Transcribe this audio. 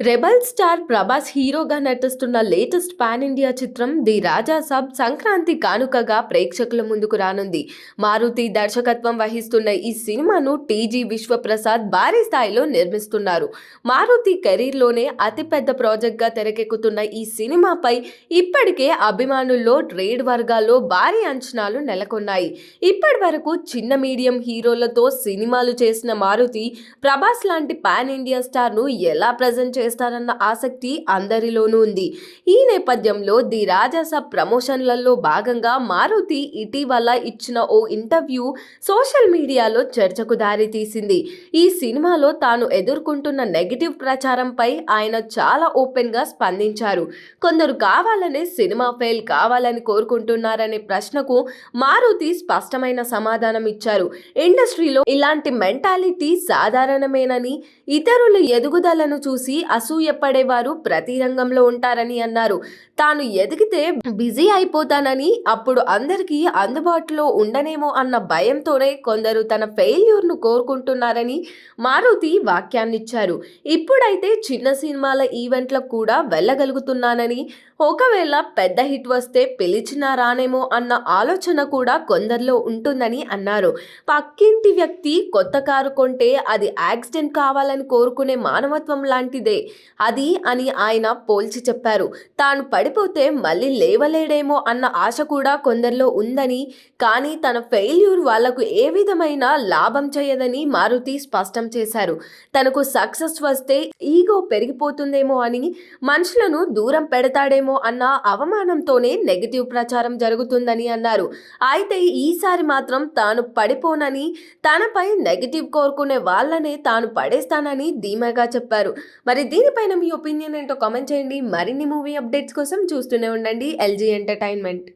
Rebel star Prabhas హీరోగా నటిస్తున్న latest pan India చిత్రం ది రాజా సబ్ సంక్రాంతి కానుకగా ప్రేక్షకుల ముందుకు రానుంది. మారుతి దర్శకత్వం వహిస్తున్న ఈ సినిమాను టీజీ విశ్వప్రసాద్ భారీ స్థాయిలో నిర్మిస్తున్నారు. మారుతి కెరీర్లోనే అతిపెద్ద ప్రాజెక్ట్గా తెరకెక్కుతున్న ఈ సినిమాపై ఇప్పటికే అభిమానుల్లో ట్రేడ్ వర్గాల్లో భారీ అంచనాలు నెలకొన్నాయి. ఇప్పటి వరకు చిన్న మీడియం హీరోలతో సినిమాలు చేసిన మారుతి ప్రభాస్ లాంటి పాన్ ఇండియా స్టార్ను ఎలా ప్రజెంట్ చేస్తారన్న ఆసక్తి అందరిలోనూ ఉంది. ఈ నేపథ్యంలో ది రాజాస ప్రమోషన్లలో భాగంగా మారుతి ఇటీవల ఇచ్చిన ఓ ఇంటర్వ్యూ సోషల్ మీడియాలో చర్చకు దారితీసింది. ఈ సినిమాలో తాను ఎదుర్కొంటున్న నెగిటివ్ ప్రచారంపై ఆయన చాలా ఓపెన్గా స్పందించారు. కొందరు కావాలనే సినిమా ఫెయిల్ కావాలని కోరుకుంటున్నారనే ప్రశ్నకు మారుతి స్పష్టమైన సమాధానం ఇచ్చారు. ఇండస్ట్రీలో ఇలాంటి మెంటాలిటీ సాధారణమేనని ఇతరుల ఎదుగుదలను చూసి అసూయపడేవారు ప్రతి రంగంలో ఉంటారని అన్నారు. తాను ఎదిగితే బిజీ అయిపోతానని అప్పుడు అందరికీ అందుబాటులో ఉండనేమో అన్న భయంతోనే కొందరు తన ఫెయిల్యూర్ను కోరుకుంటున్నారని మారుతి వాక్యాన్నిచ్చారు. ఇప్పుడైతే చిన్న సినిమాల ఈవెంట్లకు కూడా వెళ్ళగలుగుతున్నానని ఒకవేళ పెద్ద హిట్ వస్తే పిలిచినా రానేమో అన్న ఆలోచన కూడా కొందరిలో ఉంటుందని అన్నారు. పక్కింటి వ్యక్తి కొత్త కారు కొంటే అది యాక్సిడెంట్ కావాలని కోరుకునే మానవత్వం లాంటిదే. అది అని ఆయన పోల్చి చెప్పారు. తాను పడిపోతే మళ్ళీ లేవలేడేమో అన్న ఆశ కూడా కొందరిలో ఉందని కానీ తన ఫెయిల్యూర్ వాళ్ళకు ఏ విధమైన లాభం చేయదని మారుతి స్పష్టం చేశారు. తనకు సక్సెస్ వస్తే ఈగో పెరిగిపోతుందేమో అని మనుషులను దూరం పెడతాడేమో అన్న అవమానంతోనే నెగిటివ్ ప్రచారం జరుగుతుందని అన్నారు. అయితే ఈసారి మాత్రం తాను పడిపోనని తనపై నెగిటివ్ కోరుకునే వాళ్ళనే తాను పడేస్తానని ధీమాగా చెప్పారు. మరి దీనిపైన మీ ఒపీనియన్ ఏంటో కామెంట్ చేయండి. మరిన్ని మూవీ అప్డేట్స్ కోసం చూస్తూనే ఉండండి. LG entertainment